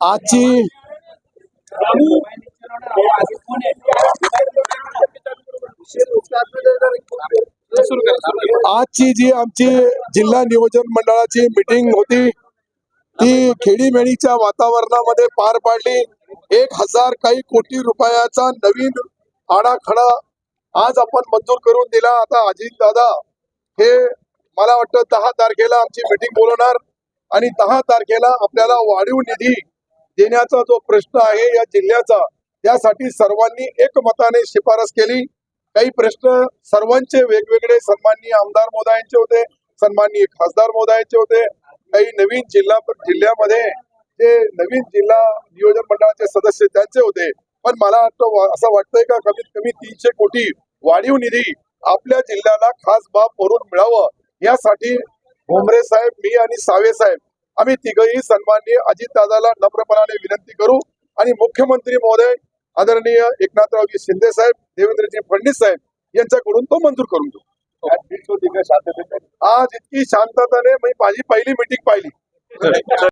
आजची आजची जी आमची जिल्हा नियोजन मंडळाची मीटिंग होती ती खेडीमेळीच्या वातावरणामध्ये पार पाडली. एक हजार काही कोटी रुपयाचा नवीन आडाखडा आज आपण मंजूर करून दिला. आता अजित दादा हे मला वाटतं दहा तारखेला आमची मिटिंग बोलवणार आणि दहा तारखेला आपल्याला वाढीव निधी देण्याचा जो प्रश्न आहे या जिल्ह्याचा त्यासाठी सर्वांनी एकमताने शिफारस केली. काही प्रश्न सर्वांचे वेगवेगळे सन्माननीय आमदार मोदायांचे होते सन्माननीय खासदार मोदायांचे होते. काही नवीन जिल्हा जिल्ह्यामध्ये जे नवीन जिल्हा नियोजन मंडळाचे सदस्य त्यांचे होते. पण मला वाटतं असं वाटतंय का कमीत कमी तीनशे कोटी वाढीव निधी आपल्या जिल्ह्याला खास बाब भरून मिळावं. यासाठी भोमरे साहेब मी आणि सावे साहेब आम्ही तिघही सन्माननीय अजितदादाला नम्रपणाने विनंती करू आणि मुख्यमंत्री महोदय आदरणीय एकनाथरावजी शिंदे साहेब देवेंद्रजी फडणवीस साहेब यांच्याकडून तो मंजूर करून देऊ. आज इतकी शांतताने मी माझी पहिली मिटिंग पाहिली.